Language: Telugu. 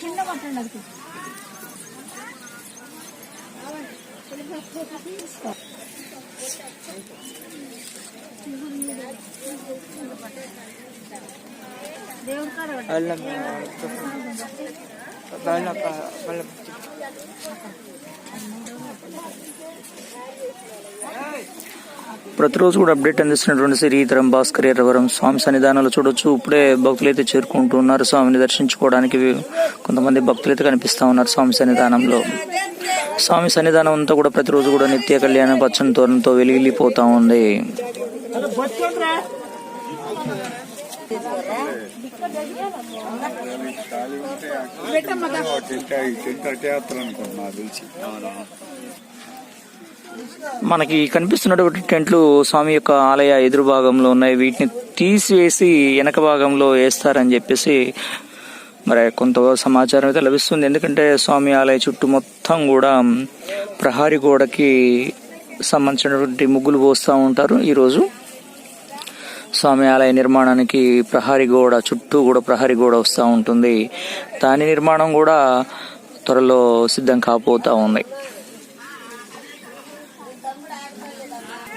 కింద పట్టండి అది దేవుడి కాడ ప్రతిరోజు కూడా అప్డేట్ అందిస్తున్నటువంటి శ్రీ తరం భాస్కర్ ఎర్రవరం స్వామి సన్నిధానాలు చూడొచ్చు. ఇప్పుడే భక్తులు అయితే చేరుకుంటున్నారు స్వామిని దర్శించుకోవడానికి కొంతమంది భక్తులు అయితే కనిపిస్తా ఉన్నారు స్వామి సన్నిధానంలో. స్వామి సన్నిధానం అంతా కూడా ప్రతిరోజు కూడా నిత్య కళ్యాణ పచ్చని తోరణంతో వెలిగిపోతా ఉంది. మనకి కనిపిస్తున్నటువంటి టెంట్లు స్వామి యొక్క ఆలయ ఎదురు భాగంలో ఉన్నాయి. వీటిని తీసివేసి వెనక భాగంలో వేస్తారని చెప్పేసి మరి కొంత సమాచారం అయితే లభిస్తుంది. ఎందుకంటే స్వామి ఆలయ చుట్టూ మొత్తం కూడా ప్రహారీ గోడకి సంబంధించినటువంటి ముగ్గులు పోస్తూ ఉంటారు. ఈరోజు స్వామి ఆలయ నిర్మాణానికి ప్రహారీ గోడ చుట్టూ కూడా ప్రహారీ గోడ వస్తూ ఉంటుంది. దాని నిర్మాణం కూడా త్వరలో సిద్ధం కాపోతూ ఉంది. Yeah.